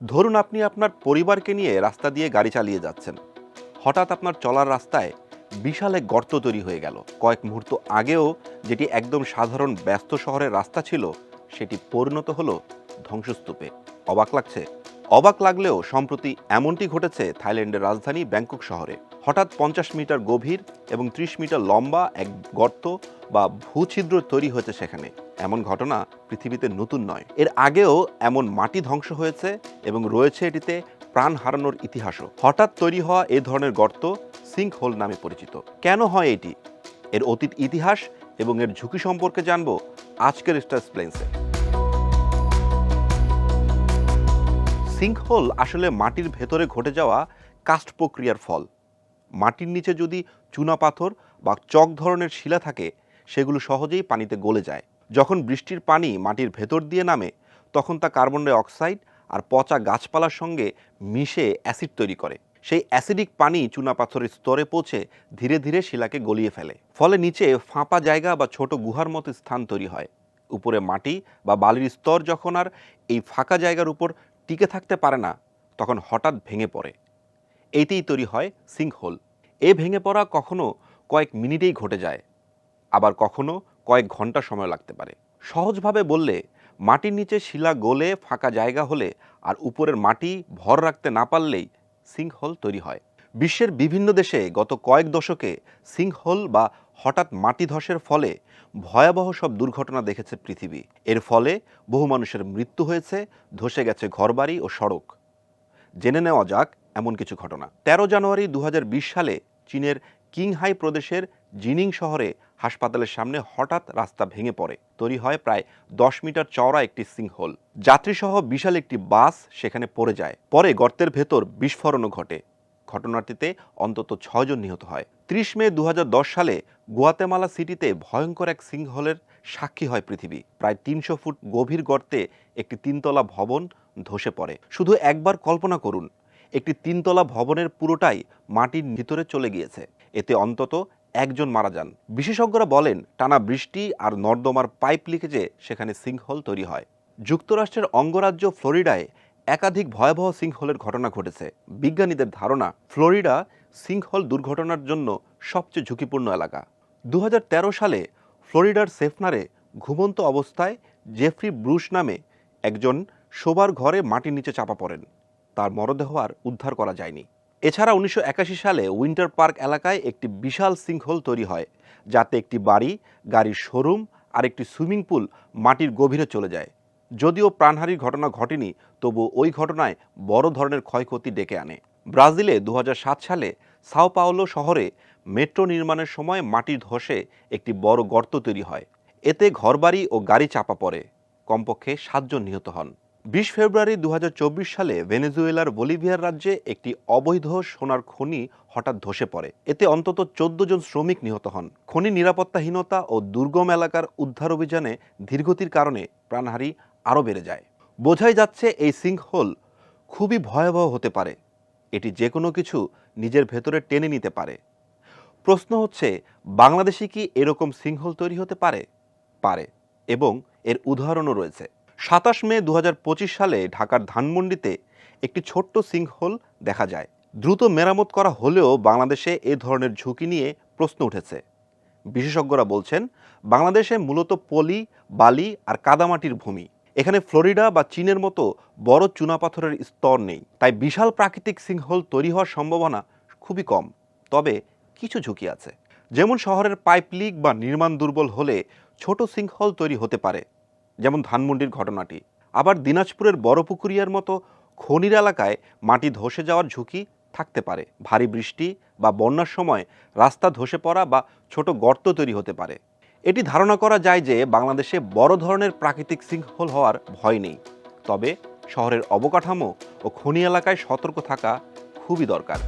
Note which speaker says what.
Speaker 1: ধরুন আপনি আপনার পরিবারকে নিয়ে রাস্তা দিয়ে গাড়ি চালিয়ে যাচ্ছেন। হঠাৎ আপনার চলার রাস্তায় বিশাল এক গর্ত তৈরি হয়ে গেল। কয়েক মুহূর্ত আগেও যেটি একদম সাধারণ ব্যস্ত শহরের রাস্তা ছিল, সেটি পরিণত হলো ধ্বংসস্তূপে। অবাক লাগছে অবাক লাগলেও সম্প্রতি এমনটি ঘটেছে থাইল্যান্ডের রাজধানী ব্যাংকক শহরে। হঠাৎ পঞ্চাশ মিটার গভীর এবং ত্রিশ মিটার লম্বা এক গর্ত বা ভূছিদ্র তৈরি হয়েছে সেখানে। এমন ঘটনা পৃথিবীতে নতুন নয়। এর আগেও এমন মাটি ধ্বংস হয়েছে এবং রয়েছে এটিতে প্রাণ হারানোর ইতিহাসও। হঠাৎ তৈরি হওয়া এ ধরনের গর্ত সিঙ্ক হোল নামে পরিচিত। কেন হয় এটি? এর অতীত ইতিহাস এবং এর ঝুঁকি সম্পর্কে জানব আজকের স্টার প্লেন্সে সিঙ্কহোল আসলে মাটির ভেতরে ঘটে যাওয়া কাস্ট প্রক্রিয়ার ফল। মাটির নিচে যদি চুনা পাথর বা চক ধরনের শিলা থাকে, সেগুলো সহজেই পানিতে গলে যায়। যখন বৃষ্টির পানি মাটির ভেতর দিয়ে নামে, তখন তা কার্বন ডাই অক্সাইড আর পচা গাছপালার সঙ্গে মিশে অ্যাসিড তৈরি করে। সেই অ্যাসিডিক পানি চুনা পাথরের স্তরে পৌঁছে ধীরে ধীরে শিলাকে গলিয়ে ফেলে। ফলে নিচে ফাঁপা জায়গা বা ছোট গুহার মতো স্থান তৈরি হয়। উপরে মাটি বা বালির স্তর যখন আর এই ফাঁকা জায়গার উপর টিকে থাকতে পারে না, তখন হঠাৎ ভেঙে পড়ে। এইতেই তৈরি হয় সিঙ্কহোল। এ ভেঙে পড়া কখনো কয়েক মিনিটেই ঘটে যায়, আবার কখনো কয়েক ঘণ্টা সময় লাগতে পারে। সহজভাবে বললে, মাটির নিচে শিলা গলে ফাঁকা জায়গা হলে আর উপরের মাটি ভর রাখতে না পারলেই সিঙ্কহোল তৈরি হয়। বিশ্বের বিভিন্ন দেশে গত কয়েক দশকে সিঙ্কহোল বা হঠাৎ মাটি ধসের ফলে ভয়াবহ সব দুর্ঘটনা দেখেছে পৃথিবী। এর ফলে বহু মানুষের মৃত্যু হয়েছে, ধসে গেছে ঘরবাড়ি ও সড়ক। জেনে নেওয়া যাক এমন কিছু ঘটনা। তেরো জানুয়ারি দু হাজার বিশ সালে চীনের কিংহাই প্রদেশের জিনিং শহরে হাসপাতালের সামনে হঠাৎ রাস্তা ভেঙে পড়ে। তৈরি হয় প্রায় দশ মিটার চওড়া একটি সিংহোল। যাত্রীসহ বিশাল একটি বাস সেখানে পড়ে যায়। পরে গর্তের ভেতর বিস্ফোরণও ঘটে। ঘটনাটিতে অন্তত ছয়জন নিহত হয়। ত্রিশ মে দু হাজার দশ সালে গুয়াতেমালা সিটিতে ভয়ঙ্কর এক সিংহলের সাক্ষী হয় পৃথিবী। প্রায় তিনশো ফুট গভীর গর্তে একটি তিনতলা ভবন ধসে পড়ে। শুধু একবার কল্পনা করুন, একটি তিনতলা ভবনের পুরোটাই মাটির ভিতরে চলে গিয়েছে। এতে অন্তত একজন মারা যান। বিশেষজ্ঞরা বলেন, টানা বৃষ্টি আর নর্দমার পাইপ লিকেজে সেখানে সিংহল তৈরি হয়। যুক্তরাষ্ট্রের অঙ্গরাজ্য ফ্লোরিডায় একাধিক ভয়াবহ সিংহলের ঘটনা ঘটেছে। বিজ্ঞানীদের ধারণা, ফ্লোরিডা সিংহল দুর্ঘটনার জন্য সবচেয়ে ঝুঁকিপূর্ণ এলাকা। দু হাজার তেরো সালে ফ্লোরিডার সেফনারে ঘুমন্ত অবস্থায় জেফ্রি ব্রুশ নামে একজন শোবার ঘরে মাটির নিচে চাপা পড়েন। তার মরদেহ আর উদ্ধার করা যায়নি। এছাড়া উনিশশো একাশি সালে উইন্টার পার্ক এলাকায় একটি বিশাল সিংহল তৈরি হয়, যাতে একটি বাড়ি, গাড়ির শোরুম আর একটি সুইমিং পুল মাটির গভীরে চলে যায়। যদিও প্রাণহানির ঘটনা ঘটেনি তবু ওই ঘটনায় বড় ধরনের ক্ষয়ক্ষতি ডেকে আনে। ব্রাজিলে দু হাজার সাত সালে সাও পাওলো শহরে মেট্রো নির্মাণের সময় মাটির ধসে একটি বড় গর্ত তৈরি হয়। এতে ঘরবাড়ি ও গাড়ি চাপা পড়ে। কমপক্ষে সাতজন নিহত হন। বিশ ফেব্রুয়ারি দু হাজার চব্বিশ সালে ভেনেজুয়েলার বলিভিয়ার রাজ্যে একটি অবৈধ সোনার খনি হঠাৎ ধসে পড়ে। এতে অন্তত চোদ্দ জন শ্রমিক নিহত হন। খনি নিরাপত্তাহীনতা ও দুর্গম এলাকার উদ্ধার অভিযানে ধীরগতির কারণে প্রাণহারি আরও বেড়ে যায়। বোঝাই যাচ্ছে এই সিঙ্কহোল খুবই ভয়াবহ হতে পারে। এটি যে কোনো কিছু নিজের ভেতরে টেনে নিতে পারে। প্রশ্ন হচ্ছে, বাংলাদেশে কি এরকম সিংহল তৈরি হতে পারে? পারে, এবং এর উদাহরণও রয়েছে। সাতাশ মে দু হাজার পঁচিশ সালে ঢাকার ধানমন্ডিতে একটি ছোট্ট সিংহোল দেখা যায়। দ্রুত মেরামত করা হলেও বাংলাদেশে এ ধরনের ঝুঁকি নিয়ে প্রশ্ন উঠেছে। বিশেষজ্ঞরা বলছেন, বাংলাদেশে মূলত পলি, বালি আর কাদামাটির ভূমি। এখানে ফ্লোরিডা বা চীনের মতো বড় চুনাপাথরের স্তর নেই। তাই বিশাল প্রাকৃতিক সিংহল তৈরি হওয়ার সম্ভাবনা খুবই কম। তবে কিছু ঝুঁকি আছে। যেমন শহরের পাইপ লিক বা নির্মাণ দুর্বল হলে ছোট সিংহল তৈরি হতে পারে, যেমন ধানমন্ডির ঘটনাটি। আবার দিনাজপুরের বড় পুকুরিয়ার মতো খনির এলাকায় মাটি ধসে যাওয়ার ঝুঁকি থাকতে পারে। ভারী বৃষ্টি বা বন্যার সময় রাস্তা ধসে পড়া বা ছোট গর্ত তৈরি হতে পারে। এটি ধারণা করা যায় যে বাংলাদেশে বড় ধরনের প্রাকৃতিক সিংহল হওয়ার ভয় নেই। তবে শহরের অবকাঠামো ও খনি এলাকায় সতর্ক থাকা খুবই দরকার।